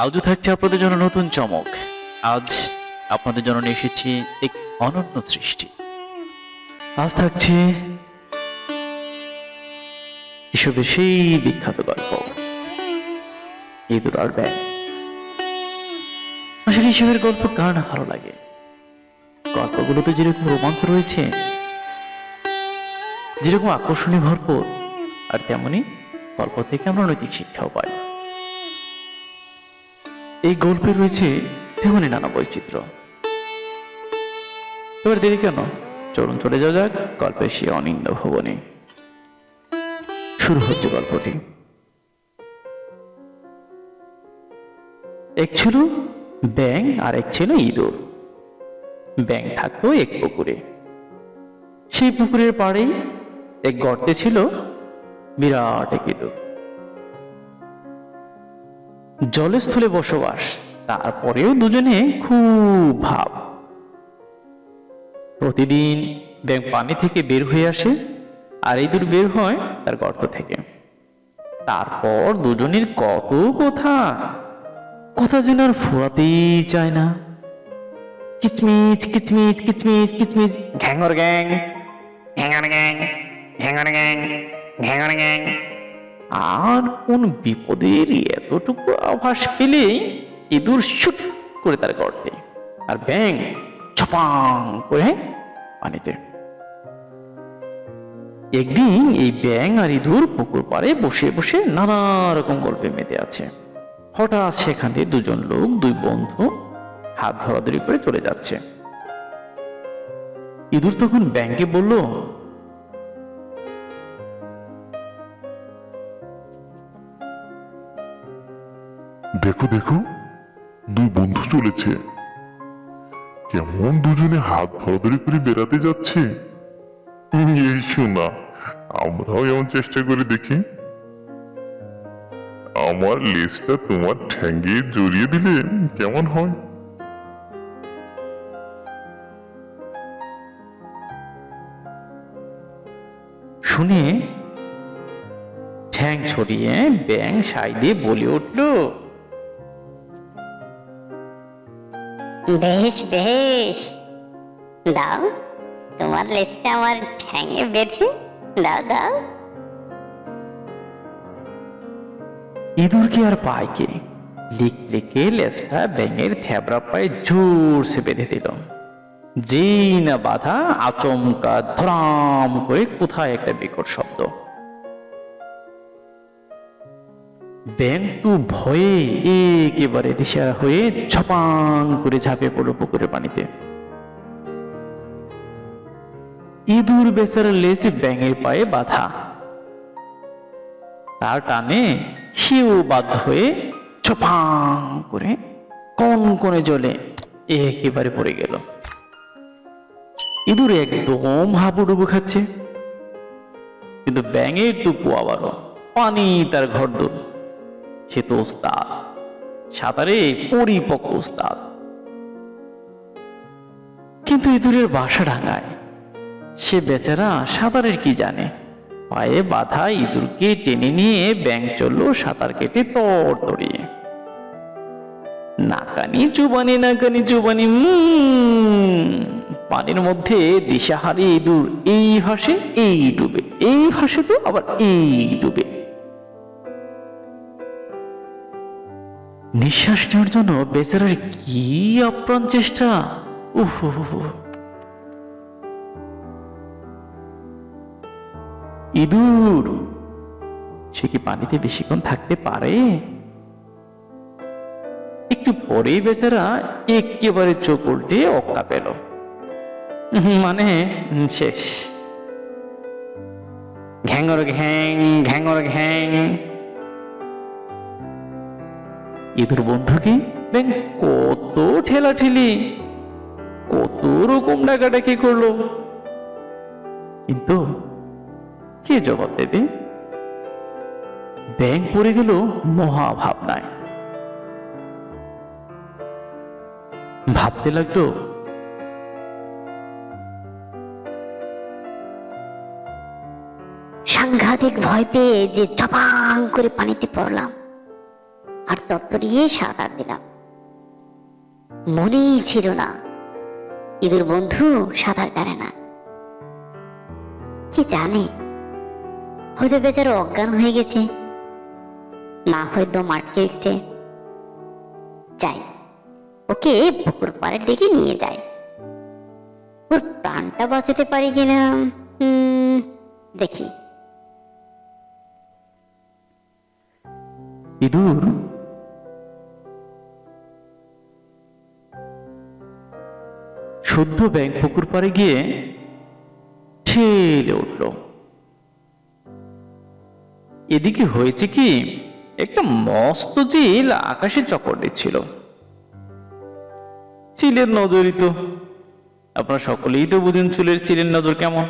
আজও থাকছে আপনাদের জন্য নতুন চমক। আজ আপনাদের জন্য নিয়ে এসেছি এক অনন্য সৃষ্টি। আজ থাকছে এসবের সেই বিখ্যাত গল্প। ইঁদুর আর ব্যাং আসলে এসবের গল্প কার না ভালো লাগে? গল্পগুলোতে যেরকম রোমাঞ্চ রয়েছে, যেরকম আকর্ষণীয় ভরপুর, আর তেমনি গল্প থেকে আমরা নৈতিক শিক্ষাও পাই। এই গল্পে রয়েছে তেমনই নানা বৈচিত্র্য। এবার দেরি কেন? চলুন চলে যাওয়া যাক গল্পের সে অনিন্দ ভবনে। শুরু হচ্ছে গল্পটি। এক ছিল ব্যাং আর এক ছিল ইঁদুর। ব্যাং থাকতো এক পুকুরে। সেই পুকুরের পাড়েই এক গর্তে ছিল বিরাট এক ইঁদুর। জলস্থলে বসবাস। তারপরেও দুজনে খুব ভাব। প্রতিদিন ব্যাং পানি থেকে বের হয়ে আসে, আর এই দূর বের হয় তার গর্ত থেকে। তারপর দুজনের কত কথা কথা যেন আর ফুরাতেই চায় না। কিচমিচ কিচমিচ কিচমিচ কিচমিচ, ঘ্যাঙর গ্যাং হ্যাঙ্গার গ্যাং হ্যাঙ্গার গ্যাং হ্যাঙ্গার গ্যাং। আর কোন বিপদের এতটুকু আভাস পেলেই ইঁদুর শুট করে তার গর্তে আর ব্যাং ছপাং করে পানিতে। একদিন এই ব্যাং আর ইঁদুর পুকুর পাড়ে বসে বসে নানা রকম গল্পে মেতে আছে। হঠাৎ সেখান থেকে দুজন লোক, দুই বন্ধু হাত ধরাধরি করে চলে যাচ্ছে। ইঁদুর তখন ব্যাংকে বলল দেখো দেখো? দুই বন্ধু চলেছে। কেমন দুজনে হাত ধরাধরি করে বেড়াতে যাচ্ছে? এই শোনা, আমরাও এমন চেষ্টা করে দেখি। আমার লেজটা তোমার ঠ্যাঙ্গে জড়িয়ে দিলে কেমন হয়? শুনে ঠ্যাং ছড়িয়ে ব্যাং সাই দিয়ে বলে উঠল বেশ বেশ। দাও, তোমার লেজটা আমার ঠ্যাঙে বেঁধে, দাও দাও। ইঁদুরকে আর পায় কে? লিক লিকে ব্যাঙের পায়ে বেঁধে দিল। যেই না বাধা, আচমকা ধরাম করে কোথায় একটা বিকট শব্দ। ব্যাং তো ভয়ে একেবারে দিশারা হয়ে ছপান করে ঝাঁপে পড়ল পুকুরের পানিতে। ইঁদুর বেচারা লেজ ব্যাঙের পায়ে বাধা। তার টানে সেও বাধ্য হয়ে ছপাং করে কোন কোনে জলে একেবারে পড়ে গেল। ইঁদুর একদম হাবুডুবু খাচ্ছে। কিন্তু ব্যাঙের টুকু আবারও পানি তার ঘর দূর। সে তো ওস্তাদ। সাঁতারে পরিপক্ক ওস্তাদ। কিন্তু ইঁদুরের বাসা ডাঙায়। সে বেচারা সাঁতারের কি জানে? পায়ে বাধা ইঁদুরকে টেনে নিয়ে ব্যাং চলল সাঁতার কেটে তর তরিয়ে। নাকানি চুবানি নাকানি চুবানি পানির মধ্যে দিশাহারি ইঁদুর এই ভাসে এই ডুবে, এই ভাসে তো আবার এই ডুবে। নিঃশ্বাস নেওয়ার জন্য বেচারার কি আপ্রাণ চেষ্টা? উফ। ইঁদুর, সে কি পানিতে বেশিক্ষণ থাকতে পারে? একটু পরেই বেচারা একেবারে চোখ উল্টে অক্কা পেল। মানে শেষ। ঘ্যাঙর, ঘ্যাং ঘ্যাঙর, ঘ্যাং। ইঁদুর বন্ধুকে? ব্যাংক কত ঠেলাঠেলি। কত রকম ডাকাডাকি করল। কিন্তু কে জবাব দেবে? ব্যাংক পড়ে গেল মহাভাবনায়। ভাবতে লাগল, সাংঘাতিক ভয় পেয়ে যে চপাং করে পানিতে পড়লাম। আর তরতরিয়ে সাঁতার দিলাম। মনেই ছিল না, ইঁদুর বন্ধু সাঁতার জানে না। কি জানে, হয়তো বেচারা অজ্ঞান হয়ে গেছে, না হয়তো মাটকে গেছে। যাই, ওকে পুকুর পাড়ের দিকে নিয়ে যাই। ওর প্রাণটা বাঁচাতে পারি কিনা দেখি। ইঁদুর শুদ্ধ ব্যাংক পুকুর পাড়ে গিয়ে ঠেলে উঠল। এদিকে হয়েছে কি, একটা মস্ত চিল আকাশে চক্কর দিচ্ছিল। চিলের নজরই তো। আপনারা সকলেই তো বুঝেন চুলের চিলের নজর কেমন।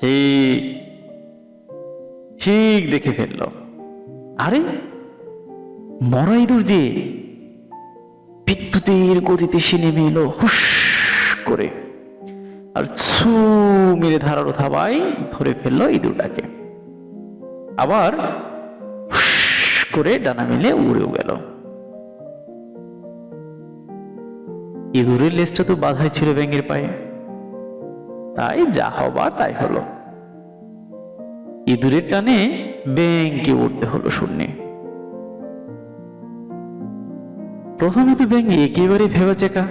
ঠিক ঠিক দেখে ফেলল। আরে, মরা ইঁদুর যে বিদ্যুতের গতিতে সে নেমে এলো। হুস করে। আর ছু মেরে ধারালো থাবায় ধরে ফেলল ইঁদুরটাকে। আবার করে ডানা মিলে উড়েও গেল। ইঁদুরের লেজটা তো বাধাই ছিল ব্যাঙের পায়ে। তাই যা হবার তাই হলো। ইঁদুরের টানে ব্যাংকে উঠতে হলো শূন্যে। প্রথমে তো ব্যাঙ একেবারে ভেবে চেকা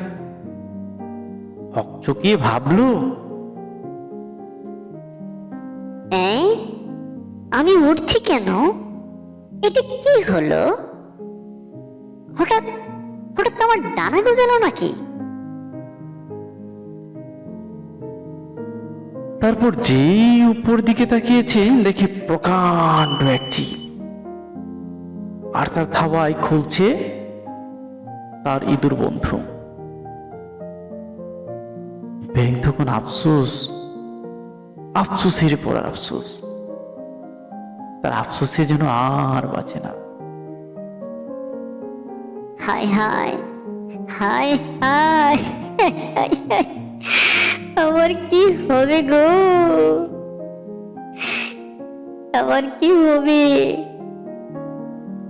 হকচকিয়ে ভাবলো? আমি উঠছি কেন? এটা কি হলো? হঠাৎ হঠাৎ আমার ডানা গজালো নাকি? তারপর যেই উপর দিকে তাকিয়েছে দেখে প্রকাণ্ড এক চিল। আর তার থাবায় খুলছে তার ইঁদুর বন্ধু। তখন আফসোস, আফসোসের পর আফসোস। তার আফসোসে যেন আর বাঁচে না। হায় হায় হায় হায়। আমার কি হবে গো? আমার কি হবে?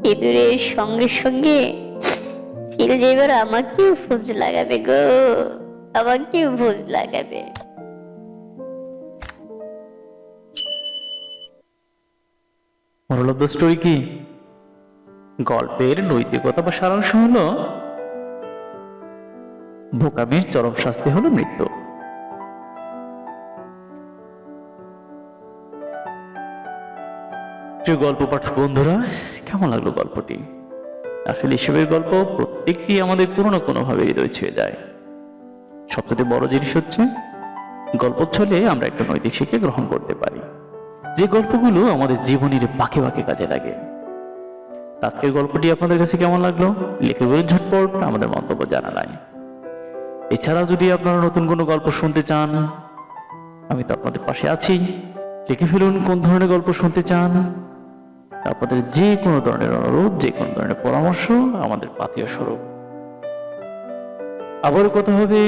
ইঁদুরের সঙ্গে সঙ্গে চিল যে এবার আমাকেও ভোজ লাগাবে গো। আমাকেও ভোজ লাগাবে? অফ দ্য স্টোরি কি? গল্পের নৈতিকতা বা সারাংশ হলো, বোকামির চরম শাস্তি হলো মৃত্যু। প্রিয় গল্প পাঠক বন্ধুরা, কেমন লাগল গল্পটি? আসলে এসবের গল্প প্রত্যেকটি আমাদের কোনো না কোনো ভাবে হৃদয় ছুঁয়ে যায়। সবচেয়ে বড় জিনিস হচ্ছে, গল্প ছলে আমরা একটা নৈতিক শিক্ষা গ্রহণ করতে পারি। যে গল্পগুলো আমাদের জীবনের বাঁকে বাঁকে কাজে লাগে। আজকের গল্পটি আপনাদের কাছে কেমন লাগল? লিখে বলুন ঝটপট, আমাদের মন্তব্য জানা জানালাই এছাড়াও যদি আপনারা নতুন কোনো গল্প শুনতে চান, আমি তো আপনাদের পাশে আছি। লিখে ফেলুন কোন ধরনের গল্প শুনতে চান। আপনাদের যে কোনো ধরনের অনুরোধ, যে কোনো ধরনের পরামর্শ আমাদের পাতীয় স্বরূপ। আবারও কথা হবে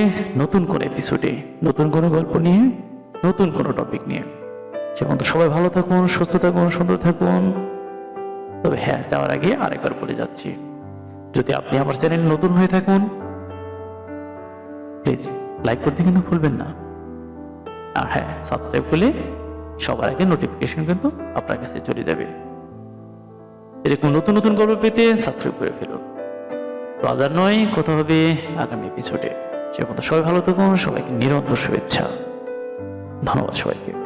নতুন কোন এপিসোডে নতুন কোনো গল্প নিয়ে, নতুন কোনো টপিক নিয়ে। সে পর্যন্ত সবাই ভালো থাকুন, সুস্থ থাকুন, সুন্দর থাকুন। তবে হ্যাঁ যাওয়ার আগে আরেকবার বলে যাচ্ছি। যদি আপনি আমার চ্যানেল নতুন হয়ে থাকুন প্লিজ লাইক করতে কিন্তু ভুলবেন না। আর হ্যাঁ সাবস্ক্রাইব করলে সবার আগে নোটিফিকেশন কিন্তু আপনার কাছে চলে যাবে। এরকম নতুন নতুন গল্প পেতে সাবস্ক্রাইব করে ফেলুন। তো আজার নয়, কথা হবে আগামী এপিসোডে সে পর্যন্ত সবাই ভালো থাকুন, সবাইকে নিরন্তর শুভেচ্ছা। ধন্যবাদ সবাইকে।